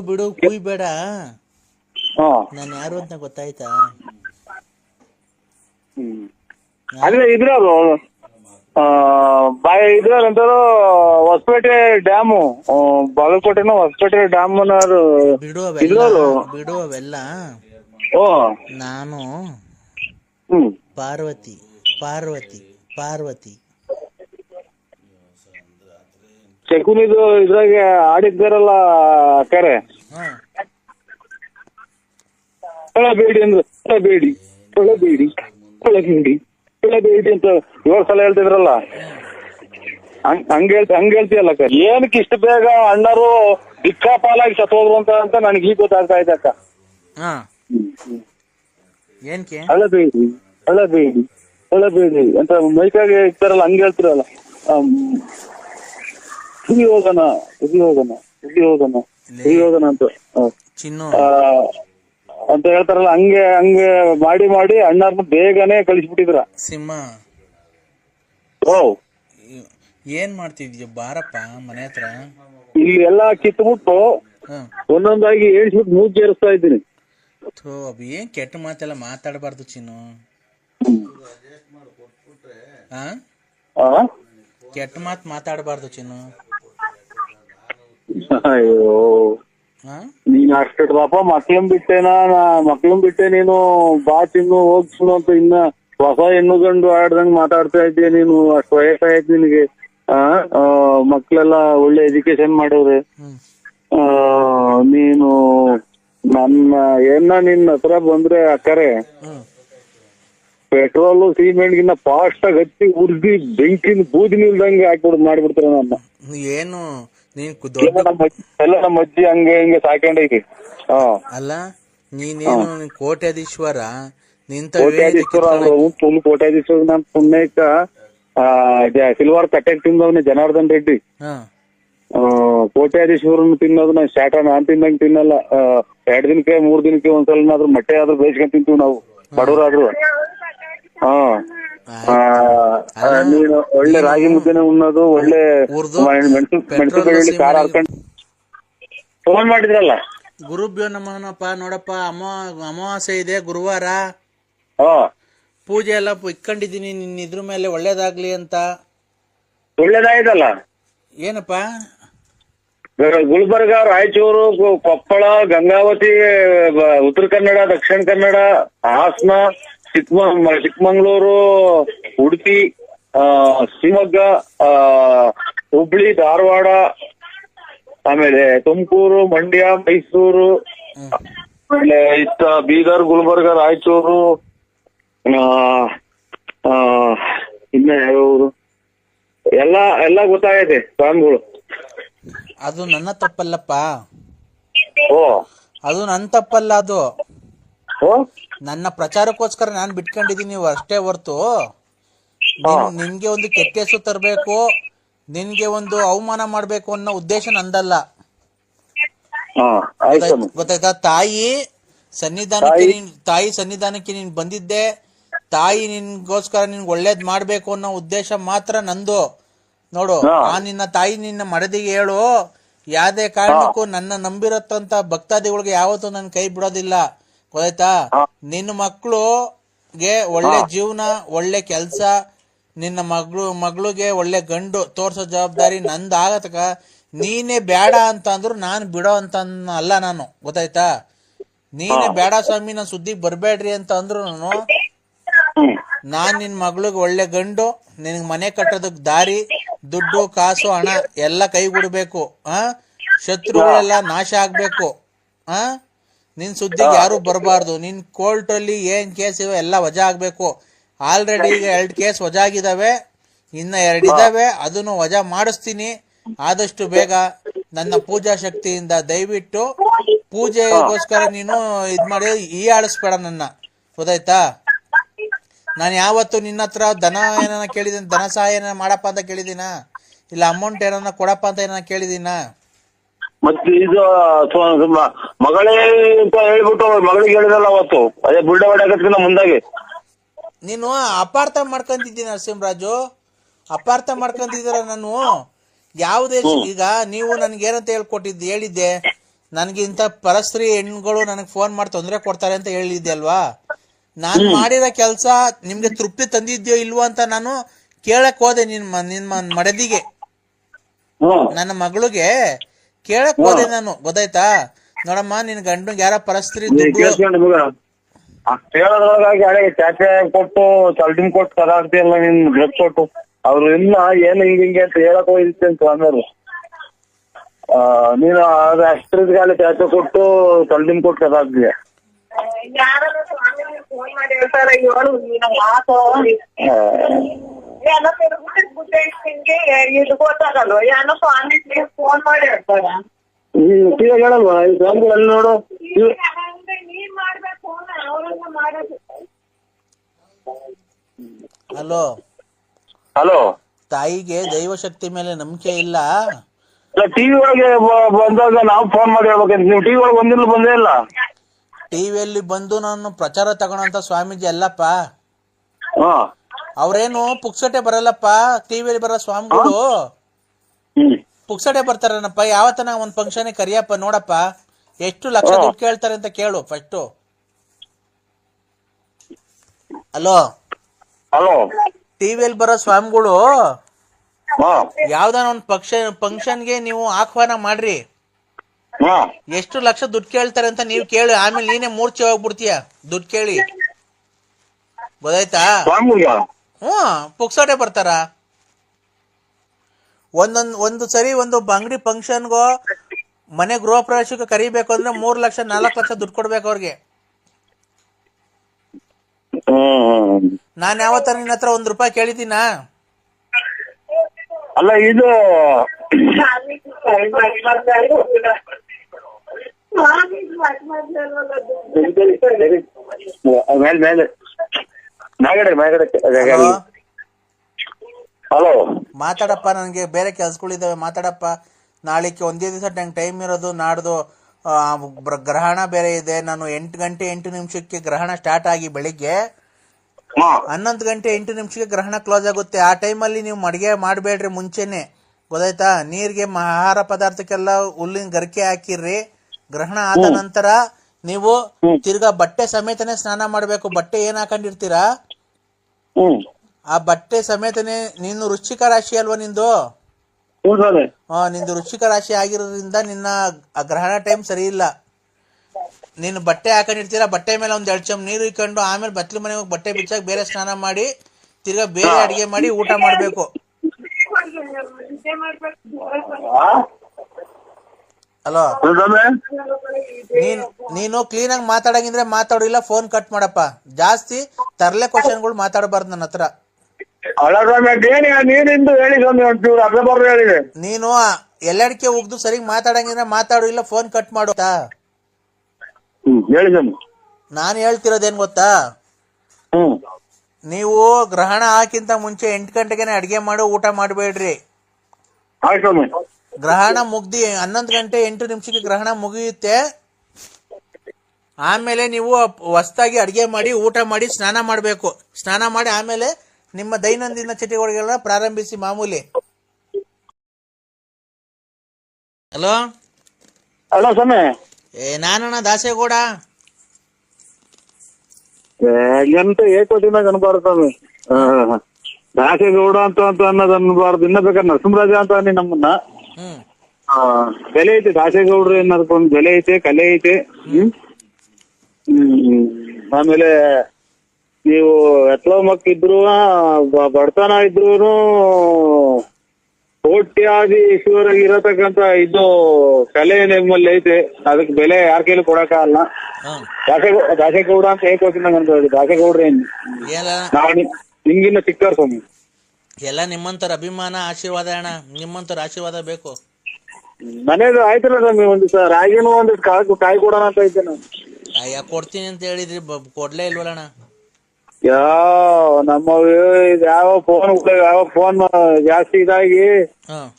ಬಿಡು ಕುಯ್ ಬೇಡ. ಹಾ. ನಾನು ಯಾರು ಅಂತ ಗೊತ್ತಾಯ್ತಾ? ಹ್ಮ್. ಅದೇ ಇದ್ರವ್ರು ಆ, ಬಾಯ್ ಇದ್ರಂತಾರು ಹೊಸಪೇಟೆ ಡ್ಯಾಮು ಬಾಗಲಕೋಟೆನ ಹೊಸಪೇಟೆ ಡ್ಯಾಮ್ ಬಿಡು ಇದ್ರವ್ರು. ಬಿಡು ಅವೆಲ್ಲ. ಓ. ನಾನು ಹ್ಮ್. ಪಾರ್ವತಿ ಪಾರ್ವತಿ. ಪಾರ್ವತಿ ಶಕುನಿದು ಇದ್ರಾಗೆ ಆಡಿದ್ದಾರಲ್ಲ ಕರೆ. ಕೊಳಬೇಡಿ ಅಂದ್ರೆ ಕೊಳಬೇಡಿ ಕೊಳಬೇಡಿ ಕೊಳಬೇಡಿ ಕೊಳಬೇಡಿ ಅಂತ ಇವಾಗ ಸಲ ಹೇಳ್ತಿದ್ರಲ್ಲ. ಹಂಗ ಹೇಳ್ತಿ ಹಂಗ್ ಹೇಳ್ತೀಯಲ್ಲ ಅಕ್ಕ ಏನಕ್ಕೆ ಇಷ್ಟು ಬೇಗ ಅಣ್ಣರು ದಿಕ್ಕಾಪಾಲಾಗಿ ಸತ್ತೋದ್ರು ಅಂತ ಅಂತ ನನಗೆ ಈಗ ಗೊತ್ತಾಗ್ತಾ ಇದೆ ಅಕ್ಕ. ಹಾ. ಏನ್ಕೆ ಅಳಬೇಡಿ ಅಳಬೇಡಿ ಅಳಬೇಡಿ ಅಂತ ಮೈಕಾಗೆ ಇರ್ತಾರಲ್ಲ ಹಂಗ ಹೇಳ್ತಿರಲ್ಲ. ಹುಗಿ ಹೋಗೋಣ ಹುಗಿ ಹೋಗೋಣ ಅಂತ ಅಂತ ಹೇಳ್ತಾರಲ್ಲ ಹಂಗೆ ಹಂಗೆ ಮಾಡಿ ಮಾಡಿ ಅಣ್ಣಾರ್ನ ಬೇಗನೆ ಕಳಿಸ್ಬಿಟ್ಟಿದ್ರ. ಸಿಂಹ. ಓ ಏನ್ ಮಾಡ್ತಿದ್ಯ ಬಾರಪ್ಪ ಮನೆ ಹತ್ರ? ಇಲ್ಲಿ ಎಲ್ಲಾ ಕಿತ್ಬಿಟ್ಟು ಒಂದೊಂದಾಗಿ ಏಳ್ಸ್ಬಿಟ್ಟು ಮೂಗ್ ಜೇರಿಸ್ತಾ ಇದ್ದೀನಿ. ಥೋ ಏನ್ ಕೆಟ್ಟ ಮಾತೆಲ್ಲ ಮಾತಾಡಬಾರ್ದು ಚಿನ್ನು? ಕೆಟ್ಟ ಮಾತು ಮಾತಾಡಬಾರ್ದು ಚಿನ್ನು. ಅಯ್ಯೋ. ನೀನ್ ಅಷ್ಟಿಡ್ದಪ್ಪ ಮಕ್ಳನ್ ಬಿಟ್ಟೇನಾ? ಮಕ್ಳನ್ ಬಿಟ್ಟೆ ನೀನು. ಬಾ ತಿನ್ನು ಹೋಗ್ಸುನು ಅಂತ ಇನ್ನ ಹೊಸ ಹೆಣ್ಣು ಗಂಡು ಆಡ್ದಂಗ್ ಮಾತಾಡ್ತಾ ಇದ್ದೀಯ ನೀನು. ಅಷ್ಟು ವಯಸ್ಸಾಯ್ತು ನಿನಗೆ. ಆ ಮಕ್ಳೆಲ್ಲ ಒಳ್ಳೆ ಎಜುಕೇಶನ್ ಮಾಡವ್ರೆ ನೀನು ನನ್ನ ಏನ ನಿನ್ನ ಹತ್ರ ಬಂದ್ರೆ ಅಕ್ಕರೆ ಪೆಟ್ರೋಲ್ ಸಿಮೆಂಟ್ ಗಿನ್ನ ಫಾಸ್ಟ್ ಆಗಿ ಹಚ್ಚಿ ಉರ್ದಿ ಬೆಂಕಿನ ಬೂದಿ ನಿಲ್ದಂಗೆ ಹಾಕ್ಬಿಡ್ ಮಾಡ್ಬಿಡ್ತಾರೆ ನನ್ನ ಏನು? ನೀನ್ ಎಲ್ಲ ದೊಡ್ಡ ನಮ್ಮ ಅಜ್ಜಿ- ಎಲ್ಲ ನಮ್ಮ ಅಜ್ಜಿ ಹಂಗೆ ಹಿಂಗೆ ಸಾಕೊಂಡೈತಿ ಹಾ. ಅಲ್ಲ ನೀನೇನು ನೀನ್ ಕೋಟ್ಯಾಧೀಶ್ವರ? ನಿಂತ ಕೋಟ್ಯಾಧೀಶ್ವರ ಫುಲ್ ಕೋಟ್ಯಾಧೀಶ್ವರ ನಮ್ ಪುಣ್ಯಕ್ಕ ಸಿಲ್ವರ್ ಕಟ್ಟೆಗೆ ತಿಂದವನೇ ಜನಾರ್ದನ್ ರೆಡ್ಡಿ. ಹಾ. ಆ, ಕೋಟ್ಯಾಧೀಶ್ವರನ್ ತಿನ್ನೋದು ನಾನು ಶಾಟ ನಾನ್ ತಿಂದಂಗ್ ತಿನ್ನಲ್ಲ. ಆ, ಎರಡ್ ದಿನಕ್ಕೆ ಮೂರ್ ದಿನಕ್ಕೆ ಒಂದ್ಸಲನಾದ್ರೂ ಮೊಟ್ಟೆ ಆದ್ರೂ ಬೇಯಿಸ್ಕೊಂಡ್ ತಿಂತೀವಿ ನಾವು. ಬಡವರಾದ್ರು ಹಾ. ನೀನು ಒಳ್ಳೆ ರಾಗಿ ಮುದ್ದೆನೆ ಉಣ್ಣೋದು ಒಳ್ಳೆ ಮೆಣಸು ಮೆಣಸು ಖಾರ ಹಾಕೊಂಡು ಫೋನ್ ಮಾಡಿದ್ರಲ್ಲ? ಗುರುಭ್ಯೋ ನಮನಪ್ಪ ನೋಡಪ್ಪ ಅಮ ಅಮಾವಾಸ್ಯೆ ಇದೆ ಗುರುವಾರ. ಪೂಜೆ ಎಲ್ಲ ಇಟ್ಕೊಂಡಿದೀನಿ ನಿನ್ನ ಇದ್ರ ಮೇಲೆ ಒಳ್ಳೇದಾಗ್ಲಿ ಅಂತ. ಒಳ್ಳೇದಾಯ್ತಲ್ಲ? ಏನಪ್ಪ? ಗುಲ್ಬರ್ಗ ರಾಯಚೂರು ಕೊಪ್ಪಳ ಗಂಗಾವತಿ ಉತ್ತರ ಕನ್ನಡ ದಕ್ಷಿಣ ಕನ್ನಡ ಹಾಸನ ಚಿಕ್ಕಮ ಚಿಕ್ಕಮಂಗ್ಳೂರು ಉಡುಪಿ ಶಿವಮೊಗ್ಗ ಹುಬ್ಳಿ ಧಾರವಾಡ ಆಮೇಲೆ ತುಮಕೂರು ಮಂಡ್ಯ ಮೈಸೂರು. ಆಮೇಲೆ ಇತ್ತ ಬೀದರ್ ಗುಲ್ಬರ್ಗ ರಾಯಚೂರು ಇನ್ನ ಯಾವ್ದು ಎಲ್ಲ ಎಲ್ಲ ಗೊತ್ತಾಗೈತೆ ಸ್ವಾಮಿಗಳು. ಅದು ನನ್ನ ತಪ್ಪಲ್ಲಪ್ಪ. ಓ. ಅದು ನನ್ನ ತಪ್ಪಲ್ಲ ಅದು. ನನ್ನ ಪ್ರಚಾರಕ್ಕೋಸ್ಕರ ನಾನು ಬಿಟ್ಕೊಂಡಿದೀನಿ ಅಷ್ಟೇ ಹೊರ್ತು. ನಿನ್- ನಿನ್ಗೆ ಒಂದು ಕೆಟ್ಟ ಹೆಸರು ತರಬೇಕು ನಿನ್ಗೆ ಒಂದು ಅವಮಾನ ಮಾಡ್ಬೇಕು ಅನ್ನೋ ಉದ್ದೇಶ ನಂದಲ್ಲ. ಹಾ ಆಯ್ತು ಗೊತ್ತಾಯ್ತ್- ಗೊತ್ತಾಯ್ತಾ? ತಾಯಿ ಸನ್ನಿಧಾನಕ್ಕೆ ನೀನ್ ತಾಯಿ ಸನ್ನಿಧಾನಕ್ಕೆ ನೀನ್ ಬಂದಿದ್ದೆ ತಾಯಿ ನಿನ್ಗೋಸ್ಕರ ನಿನ್ಗೆ ಒಳ್ಳೇದ್ ಮಾಡ್ಬೇಕು ಅನ್ನೋ ಉದ್ದೇಶ ಮಾತ್ರ ನಂದು. ನೋಡು ಹಾ. ಆ ನಿನ್ನ ತಾಯಿ ನಿನ್ನ ಮಡದಿಗೆ ಹೇಳು ಯಾವ್ದೇ ಕಾರಣಕ್ಕೂ ನನ್ನ ನಂಬಿರತ್ತಂತ ಭಕ್ತಾದಿಗಳಿಗೆ ಯಾವತ್ತೂ ನನ್ನ ಕೈ ಬಿಡೋದಿಲ್ಲ. ಗೊತ್ತಾಯ್ತಾ. ನಿನ್ನ ಮಕ್ಳುಗೆ ಒಳ್ಳೆ ಜೀವನ ಒಳ್ಳೆ ಕೆಲಸ ನಿನ್ನ ಮಗಳು ಮಗಳಿಗೆ ಒಳ್ಳೆ ಗಂಡು ತೋರ್ಸೋ ಜವಾಬ್ದಾರಿ ನಂದು ಆಗತಕ ನೀನೇ ಬೇಡ ಅಂತ ಅಂದ್ರು ನಾನು ಬಿಡೋ ಅಂತ ಅಲ್ಲ ನಾನು. ಗೊತ್ತಾಯ್ತಾ? ನೀನೇ ಬೇಡ ಸ್ವಾಮಿ ನಾನು ಸುದ್ದಿಗೆ ಬರ್ಬೇಡ್ರಿ ಅಂತ ಅಂದ್ರು ನಾನು. ನಾನ್ ನಿನ್ ಮಗಳಿಗೆ ಒಳ್ಳೆ ಗಂಡು ನಿನಗ್ ಮನೆ ಕಟ್ಟೋದಕ್ ದಾರಿ ದುಡ್ಡು ಕಾಸು ಹಣ ಎಲ್ಲ ಕೈಗೂಡ್ಬೇಕು. ಆ ಶತ್ರುಗಳೆಲ್ಲ ನಾಶ ಆಗ್ಬೇಕು. ಆ ನಿನ್ ಸುದ್ದಿಗೆ ಯಾರು ಬರಬಾರ್ದು. ನಿನ್ ಕೋರ್ಟ್ ಅಲ್ಲಿ ಏನ್ ಕೇಸ್ ಇವೆ ಎಲ್ಲ ವಜಾ ಆಗ್ಬೇಕು. ಆಲ್ರೆಡಿ ಈಗ ಎರಡ್ ಕೇಸ್ ವಜಾ ಆಗಿದಾವೆ. ಇನ್ನ ಎರಡ್ ಇದಾವೆ. ಅದನ್ನು ವಜಾ ಮಾಡಿಸ್ತೀನಿ. ಆದಷ್ಟು ಬೇಗ ನನ್ನ ಪೂಜಾ ಶಕ್ತಿಯಿಂದ ದಯವಿಟ್ಟು ಪೂಜೆಗೋಸ್ಕರ ನೀನು ಇದ್ ಮಾಡಿ ಈ ಆಡಿಸ್ಬೇಡ ನನ್ನ. ಗೊತ್ತಾಯ್ತಾ? ನಾನು ಯಾವತ್ತು ನಿನ್ನ ಹತ್ರ ದನ ಏನಾನ ಕೇಳಿದೀನಿ ಧನ ಸಹಾಯ ಏನಾನ ಮಾಡಪ್ಪ ಅಂತ ಕೇಳಿದ್ದೀನ? ಇಲ್ಲ ಅಮೌಂಟ್ ಏನಾನ ಕೊಡಪ್ಪ ಅಂತ ಏನಾನ ಕೇಳಿದ್ದೀನ? ಮತ್ತೆ ಇದು ಮಗಳೇ ಅಂತ ಹೇಳ್ಬಿಟ್ಟು ಮಗಳಿಗೆ ಹೇಳಿದಲ್ಲ ಅವತ್ತು. ಅದೇ ಬುಲ್ಡ ಹೊಡ್ಯಾಕತ್ಕಿನ ಮುಂದಾಗಿ. ನೀನು ಅಪಾರ್ಥ ಮಾಡ್ಕೊಂತಿದ್ದಿ ನರಸಿಂಹರಾಜು. ಅಪಾರ್ಥ ಮಾಡ್ಕೊಂತಿದ್ದೀರ ನಾನು? ಯಾವುದೇ ಈಗ ನೀವು ನನ್ಗೆ ಏನಂತ ಹೇಳ್ಕೊಟ್ಟಿದ್ದೆ ಹೇಳಿದ್ದೆ. ನನಗೆ ಇಂಥ ಪರಸ್ತ್ರೀ ಹೆಣ್ಗಳು ನನಗೆ ಫೋನ್ ಮಾಡಿ ತೊಂದರೆ ಕೊಡ್ತಾರೆ ಅಂತ ಹೇಳಿದ್ದೆ ಅಲ್ವಾ? ನಾನು ಮಾಡಿರೋ ಕೆಲಸ ನಿಮ್ಗೆ ತೃಪ್ತಿ ತಂದಿದ್ಯೋ ಇಲ್ವೋ ಅಂತ ನಾನು ಕೇಳಕ್ ಹೋದೆ ನಿನ್ ನಿಮ್ಮ ಮಡದಿಗೆ. ನನ್ನ ಮಗಳಿಗೆ ಕೇಳಕ್ ಹೋದೆ ನಾನು ಗೊತ್ತಾಯ್ತಾ? ನೋಡಮ್ಮ ನಿನ್ ಗಂಡನ್ ಯಾರ ಪರಸ್ತ್ರಿ ಕೇಳೋದ್ರೊಳಗಾಗಿ ಹಳೆ ಚಾಚೆ ಕೊಟ್ಟು ತಲ್ಟಿನ್ ಕೊಟ್ಟು ಕದಾಡ್ತಿಯಲ್ಲ ನಿನ್ ಡ್ರೆಸ್ ಕೊಟ್ಟು. ಅವ್ರು ಇಲ್ಲ ಏನು ಹಿಂಗ ಹಿಂಗೆ ಅಂತ ಹೇಳಕ್ ಹೋಗಿದ್ದೆ ಅಂತ ಅಂದರು. ಆ, ನೀನು ಅದು ಅಷ್ಟ್ರದ್ಗಾಲ ಚಾಚೆ ಕೊಟ್ಟು ತಲ್ಟಿನ್ ಕೊಟ್ಟು ಕದಾಡ್ತೀಯ ಯಾರಾದ್ರೂ ಫೋನ್ ಮಾಡಿ ಹೇಳ್ತಾರೆ ಹೇಳು ನೀನು ಮಾತು. ಏನೋ ತಿರುಗ್ಬಿಟ್ಟು ಬುದ್ಧಿ ನಿಂಗೆ ಇದು ಗೊತ್ತಾಗಲ್ವ? ಏನೋ ಸ್ವಾಮಿಗೆ ಫೋನ್ ಮಾಡಿ ಹೇಳ್ತಾರ. ಈಗ ಹೇಳಲ್ವಾ? ಈ ಸ್ವಾಮಿಗಳಲ್ಲಿ ನೋಡು ಇವ್- ನೀನ್ ಮಾಡ್ಬೇಕು ಅವ್ರನ್ನ ಮಾಡೋದು. ಹಲೋ. ಹಲೋ. ತಾಯಿಗೆ ದೈವಶಕ್ತಿ ಮೇಲೆ ನಂಬಿಕೆ ಇಲ್ಲ. ಟಿವಿ ಒಳಗೆ ಬಂದಾಗ ನಾವು ಫೋನ್ ಮಾಡಿ ಹೇಳ್ಬೇಕಂತ. ನೀವು ಟಿವಿ ಒಳಗೆ ಬಂದಿಲ್ಲ ಬಂದೇ ಇಲ್ಲ? ಟಿವಿಯಲ್ಲಿ ಬಂದು ನಾನು ಪ್ರಚಾರ ತಗೊಳಂತ ಸ್ವಾಮೀಜಿ ಅಲ್ಲಪ್ಪ. ಹಾ. ಅವ್ರೇನು ಪುಕ್ಸಟೆ ಬರಲ್ಲಪ್ಪ? ಟಿವಿಯಲ್ಲಿ ಬರೋ ಸ್ವಾಮಿಗಳು? ಪುಕ್ಸಟೆ ಬರ್ತಾರನಪ್ಪ? ಯಾವತ್ತನ ಒಂದ್ ಫಂಕ್ಷನ್ ಕರಿಯಪ್ಪ ನೋಡಪ್ಪ. ಎಷ್ಟು ಲಕ್ಷ. ದುಡ್ಡು ಕೇಳ್ತಾರೆ ಅಂತ ಕೇಳು ಫಸ್ಟ್ ಹಲೋ? ಹಲೋ. ಟಿವಿಯಲ್ಲಿ ಬರೋ ಸ್ವಾಮಿಗಳು ಯಾವ್ದಾನ ಒಂದ್ ಪಕ್ಷ ಫಂಕ್ಷನ್ಗೆ ನೀವು ಆಹ್ವಾನ ಮಾಡ್ರಿ. ಎಷ್ಟು ಲಕ್ಷ ದುಡ್ಡು ಕೇಳ್ತಾರೆ ಅಂತ ನೀವು ಕೇಳಿ ಆಮೇಲೆ ನೀನೇ ಮೂರ್ಛೆ ಹೋಗ್ಬಿಡ್ತೀಯ? ದುಡ್ಡು ಕೇಳಿ. ಗೊತ್ತಾಯ್ತಾ? ಹ್ಞೂ ಪುಕ್ಸೋಟೆ ಬರ್ತಾರ. ಒಂದೊಂದು ಒಂದು ಸರಿ ಒಂದು ಅಂಗಡಿ ಫಂಕ್ಷನ್ಗೋ ಮನೆ ಗೃಹ ಪ್ರವೇಶಕ್ಕೆ ಕರಿಬೇಕು ಅಂದ್ರೆ ಮೂರ್ ಲಕ್ಷ ನಾಲ್ಕು ಲಕ್ಷ ದುಡ್ಡು ಕೊಡ್ಬೇಕು ಅವ್ರಿಗೆ. ನಾನು ಯಾವತ್ತ ನಿನ್ನ ಹತ್ರ ಒಂದ್ ರೂಪಾಯಿ ಕೇಳಿದ್ದೀನಾ? ಅಲ್ಲ ಇದು ಮೇಲೆ ಮೇಲೆ. ಹಲೋ ಮಾತಾಡಪ್ಪ ನನಗೆ ಬೇರೆ ಕೆಲ್ಸಗಳಿದಾವೆ ಮಾತಾಡಪ್ಪ. ನಾಳೆಕ್ಕೆ ಒಂದೇ ದಿವಸ ನಂಗೆ ಟೈಮ್ ಇರೋದು ನಾಡ್ದು ಗ್ರಹಣ ಬೇರೆ ಇದೆ. ನಾನು ಎಂಟು ಗಂಟೆ ಎಂಟು ನಿಮಿಷಕ್ಕೆ ಗ್ರಹಣ ಸ್ಟಾರ್ಟ್ ಆಗಿ ಬೆಳಿಗ್ಗೆ. ಹನ್ನೊಂದು ಗಂಟೆ ಎಂಟು ನಿಮಿಷಕ್ಕೆ ಗ್ರಹಣ ಕ್ಲೋಸ್ ಆಗುತ್ತೆ. ಆ ಟೈಮಲ್ಲಿ ನೀವು ಮಡಿಗೆ ಮಾಡಬೇಡ್ರಿ ಮುಂಚೆನೆ. ಗೊತ್ತಾಯ್ತಾ? ನೀರಿಗೆ ಆಹಾರ ಪದಾರ್ಥಕ್ಕೆಲ್ಲ ಹುಲ್ಲಿನ ಗರಿಕೆ ಹಾಕಿರ್ರಿ. ಗ್ರಹಣ ಆದ ನಂತರ ನೀವು ತಿರ್ಗಾ ಬಟ್ಟೆ ಸಮೇತನೇ ಸ್ನಾನ ಮಾಡಬೇಕು. ಬಟ್ಟೆ ಏನ್ ಹಾಕೊಂಡಿರ್ತೀರಾ? ಆ ಬಟ್ಟೆ ಸಮೇತನೆ ನೀನು ರುಚಿಕ ರಾಶಿ ಅಲ್ವಾ ನಿಂದು? ಹಾ ನಿಂದು ರುಚಿಕ ರಾಶಿ ಆಗಿರೋದ್ರಿಂದ ನಿನ್ನ ಗ್ರಹಣ ಟೈಮ್ ಸರಿ ಇಲ್ಲ. ನೀನು ಬಟ್ಟೆ ಹಾಕೊಂಡಿರ್ತೀರಾ ಬಟ್ಟೆ ಮೇಲೆ ಒಂದ್ ಎರಡು ಚಮ್ ನೀರು ಇಕ್ಕೊಂಡು ಆಮೇಲೆ ಬತ್ಲಿ ಮನೆ ಹೋಗಿ ಬಟ್ಟೆ ಬಿಚ್ಚಾಕ ಬೇರೆ ಸ್ನಾನ ಮಾಡಿ ತಿರ್ಗಾ ಬೇರೆ ಅಡಿಗೆ ಮಾಡಿ ಊಟ ಮಾಡಬೇಕು. ಸ್ವಾಮಿ ನೀನ್ ನೀನು ಕ್ಲೀನಾಗಿ ಮಾತಾಡಂಗಿದ್ರೆ ಮಾತಾಡು ಇಲ್ಲ ಫೋನ್ ಕಟ್ ಮಾಡಪ್ಪ. ಜಾಸ್ತಿ ತರ್ಲೆ ಕ್ವಶನ್ಗಳು ಮಾತಾಡಬಾರ್ದು ನನ್ನ ಹತ್ರ. ನೀನು ಎಲ್ಲಡಿಕೆ ಉಗ್ದು ಸರಿಗ್ ಮಾತಾಡಂಗಿದ್ರೆ ಮಾತಾಡು ಇಲ್ಲ ಫೋನ್ ಕಟ್ ಮಾಡು ನಾನ್ ಹೇಳ್ತಿರೋದೇನ್ ಗೊತ್ತಾ? ನೀವು ಗ್ರಹಣ ಹಾಕಿಂತ ಮುಂಚೆ ಎಂಟು ಗಂಟೆಗೆನೆ ಅಡಿಗೆ ಮಾಡಿ ಊಟ ಮಾಡಬೇಡ್ರಿ. ಗ್ರಹಣ ಮುಗ್ದಿ ಹನ್ನೊಂದು ಗಂಟೆ ಎಂಟು ನಿಮಿಷಕ್ಕೆ ಗ್ರಹಣ ಮುಗಿಯುತ್ತೆ. ಆಮೇಲೆ ನೀವು ಹೊಸ್ದಾಗಿ ಅಡಿಗೆ ಮಾಡಿ ಊಟ ಮಾಡಿ ಸ್ನಾನ ಮಾಡಬೇಕು. ಸ್ನಾನ ಮಾಡಿ ಆಮೇಲೆ ನಿಮ್ಮ ದೈನಂದಿನ ಚಟುವಟಿಕೆಗಳನ್ನ ಪ್ರಾರಂಭಿಸಿ ಮಾಮೂಲಿ. ಹಲೋ? ಹಲೋ ಸ್ವಾಮಿ. ಏ ನಾನಣ್ಣ ದಾಸೇಗೌಡ. ಅನ್ಬಾರ್ದು ಸ್ವಾಮಿ. ದಾಸೇಗೌಡ ಅಂತ ಅಂತ ಅನ್ನೋದು ಅನ್ಬಾರ್ದು. ಇನ್ನ ಬೇಕಾದ್ರೆ ನರಸಿಂಹರಾಜ ಅಂತ ಅನ್ನಿ ನಮ್ಮನ್ನ. ಬೆಲೆ ಐತೆ ದಾಸೇಗೌಡ್ರು ಏನಾದ್ರು ಬೆಲೆ ಐತೆ ಕಲೆ ಐತೆ ಹ್ಮ್? ಹ್ಮ್. ಆಮೇಲೆ ನೀವು ಎತ್ಲೋ ಮಕ್ಕಿದ್ರು ಬಡತನ ಇದ್ರು ಕೋಟ್ಯಾದಿ ಈಶ್ವರಾಗಿ ಇರತಕ್ಕಂತ ಇದು ಕಲೆ ನಿಮ್ಮಲ್ಲಿ ಐತೆ. ಅದಕ್ಕೆ ಬೆಲೆ ಯಾರ ಕೈಲಿ ಕೊಡಕ್ಕಾಗಲ್ಲ ದಾಸೇಗೌಡ ದಾಸೇಗೌಡ ಅಂತ ಹೇಗೆ ಅನ್ಕೊಳ್ಳಿ ದಾಸೇಗೌಡ್ರೆ ಏನ್ ನಾವು ನಿಂಗಿನ್ನ ನಿಮ್ಗಿನ್ನ ಚಿಕ್ಕವ್ರು ಸ್ವಾಮಿ. ಎಲ್ಲ ನಿಮ್ಮಂತರ ಅಭಿಮಾನ ಆಶೀರ್ವಾದ ಅಣ್ಣ. ನಿಮ್ಮಂತರ ಆಶೀರ್ವಾದ ಬೇಕು. ಮನೇದು ಆಯ್ತಲ್ಲ ಸ್ವಾಮಿ ಒಂದು ಸರ್ ರಾಗಿನೂ ಒಂದು ಕಾಯಿ ಕಾಯಿ ಕೊಡೋಣ ಅಂತ ಇದ್ದೆ ನಾನು. ಅಯ್ಯ ಕೊಡ್ತೀನಿ ಅಂತ ಹೇಳಿದ್ರಿ. ಬ- ಕೊಡ್ಲೇ ಇಲ್ವಲ್ಲಣ್ಣ ಯಾವ ನಮ್ಮ ಯಾವ ಫೋನ್ ಯಾವ ಫೋನ್ ಜಾಸ್ತಿ ಇದಾಗಿ ಯಾರು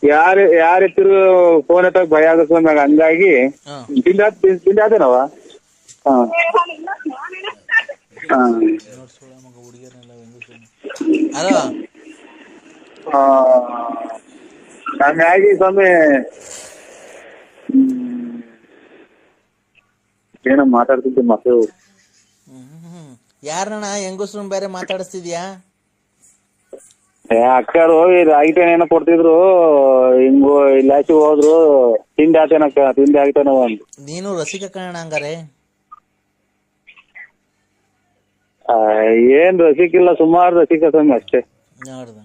ಯಾರ ಯಾರ ಎತ್ತಿರು ಫೋನ್ ಎತ್ತಾಗ ಭಯ ಆಗುತ್ತೆ ಸ್ವಾಮಿ ಹಂಗಾಗಿ ಹಾ. ತಿಂದ ತಿಂದಾದೇನವ ಹಾ. ಹಾ. ಹಲೋ ಹಂಗಾಗಿ ಸ್ವಾಮಿ ಏನ ಮಾತಾಡ್ತಿದ್ದೆ ಮತ್ತೆ. ಯಾರಣ್ಣ ಹೆಂಗಸ್ರನ್ ಬೇರೆ ಮಾತಾಡಿಸ್ತಿದ್ಯಾ? ಅಕ್ಕರು ಐಟೇನ ಏನೋ ಕೊಡ್ತಿದ್ರು ಹಿಂಗು ಇಲ್ಲಾಚಿ ಹೋದ್ರು ತಿಂಡಿ ಆತೇನಕ್ಕ ತಿಂಡಿ ಆಗ್ತಾನ ಒಂದು ನೀನು ರಸಿಕ ಕಣ ಹಂಗಾರೆ? ಆ, ಏನ್ ರಸಿಕಿಲ್ಲ ಸುಮಾರು ರಸಿಕ ಸ್ವಾಮಿ ಅಷ್ಟೇ. ನೋಡ್ದ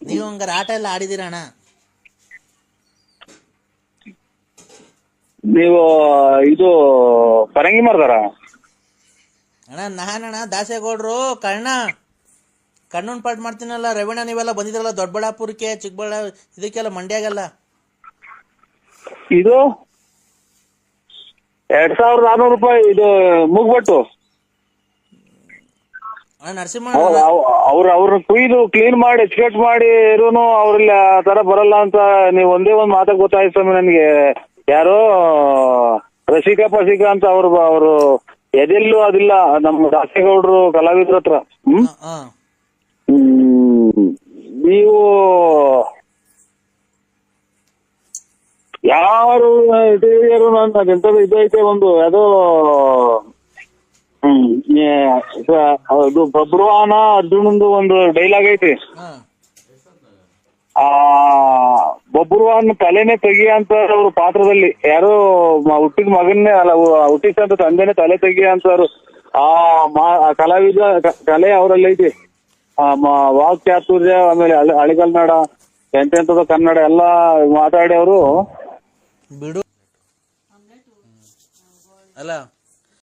ನೀವು ಹಂಗಾರ ಆಟ ಎಲ್ಲ ಆಡಿದಿರಣ್ಣ ನೀವು ಇದು ಪರಂಗಿ ಮಾಡ್ದಾರ ಅಣ್ಣ ನಾನಣ್ಣ ದಾಸೇಗೌಡ್ರು ಕಣ್ಣ. ಕಣ್ಣನ್ ಪಾಠ ಮಾಡ್ತೀನಲ್ಲ ರವೀಣ ನೀವೆಲ್ಲ ಬಂದಿದ್ರಲ್ಲ ದೊಡ್ಡಬಳ್ಳಾಪುರಕ್ಕೆ ಚಿಕ್ಕಬಳ್ಳಾ ಇದಕ್ಕೆಲ್ಲ ಮಂಡ್ಯಾಗೆಲ್ಲ? ಇದು? ಎರಡ್ ಸಾವಿರದ ಆರ್ನೂರು ರೂಪಾಯಿ ಇದು ಮುಗ್ಬಟ್ಟು. ನರಸಿಂಹ ಅವ್ರ ಅವ್ರನ್ನ ಕುಯ್ದು ಕ್ಲೀನ್ ಮಾಡಿ ಎಜುಕೇಟ್ ಮಾಡಿ ಇರೂನು ಅವ್ರಿಲ್ಲ ಆ ತರ ಬರಲ್ಲ ಅಂತ ನೀವು ಒಂದೇ ಒಂದ್ ಮಾತ ಗೊತ್ತಾಯ್ತು ಸ್ವಾಮಿ ನನ್ಗೆ. ಯಾರೋ ರಸಿಕಾ ಪಸಿಕಾ ಅಂತ ಅವ್ರು ಅವರು ಎದೆಲ್ಲೂ ಅದಿಲ್ಲ ನಮ್ಮ ದಾಸೇಗೌಡರು ಕಲಾವಿದ್ರ ಹತ್ರ. ಹ್ಮ್. ನೀವು ಯಾರು ಹಿರಿಯರು ನನ್ನ ಎಂತದು ಇದೈತೆ ಒಂದು ಯಾವುದೋ ಹ್ಮ್. ಏ, ಅದು ಬಬ್ರುವಾನ ಅರ್ಜುನಂದು ಒಂದು ಡೈಲಾಗ್ ಐತಿ ಹಾ. ಆ ಬಬ್ರುವಾನ್ ತಲೆನೆ ತೆಗಿ ಅಂತ ಅವ್ರ ಪಾತ್ರದಲ್ಲಿ. ಯಾರು ಮ- ಹುಟ್ಟಿದ ಮಗನ್ನೇ ಅಲ್ಲ ಹುಟ್ಟಿದ ತಂದೆನೆ ತಲೆ ತೆಗಿ ಅಂತಾರು ಆ ಮಾ- ಆ ಕಲಾವಿದ ಕ- ಕಲೆ ಅವರಲ್ಲಿ ಐತಿ. ಆ ಮ- ಚಾತುರ್ಯ ಆಮೇಲೆ ಹಳೆ ಹಳೆಗಲ್ನಾಡ ಎಂತೆಂತದ ಕನ್ನಡ ಎಲ್ಲ ಮಾತಾಡಿ ಅವರು. ಬಿಡು. ಅಲ್ಲ.